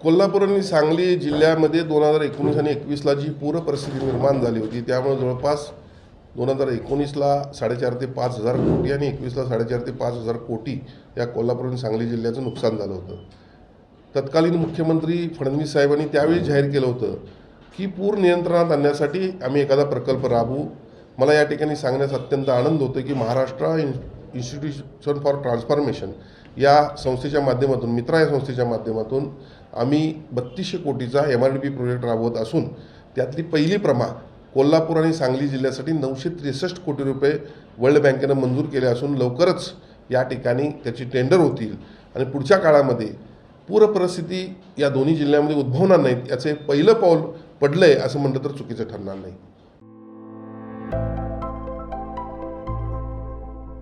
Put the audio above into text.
कोल्हापूर आणि सांगली जिल्ह्यामध्ये दोन हजार एकोणीस आणि एकवीसला जी पूर परिस्थिती निर्माण झाली होती त्यामुळे जवळपास दोन हजार एकोणीसला साडेचार ते पाच हजार कोटी आणि एकवीसला साडेचार ते पाच हजार कोटी या कोल्हापूर आणि सांगली जिल्ह्याचं नुकसान झालं होतं. तत्कालीन मुख्यमंत्री फडणवीस साहेबांनी त्यावेळी जाहीर केलं होतं की पूर नियंत्रणात आणण्यासाठी आम्ही एखादा प्रकल्प राबवू. मला या ठिकाणी सांगण्यास अत्यंत आनंद होतो की महाराष्ट्र इन्स्टिट्यूशन फॉर ट्रान्सफॉर्मेशन या संस्थेच्या माध्यमातून मित्रा या संस्थेच्या माध्यमातून आम्ही बत्तीसशे कोटीचा M R D P project राबवत असून त्यातली पहिली प्रमा कोल्हापूर आणि सांगली जिल्ह्यासाठी नऊशे त्रेसष्ट कोटी रुपये वर्ल्ड बँकेनं मंजूर केले असून लवकरच या ठिकाणी त्याची टेंडर होतील. आणि पुढच्या काळामध्ये पूरपरिस्थिती या दोन्ही जिल्ह्यामध्ये उद्भवणार नाहीत याचे पहिलं पाऊल पडलं आहे असं म्हटलं तर चुकीचं ठरणार नाही.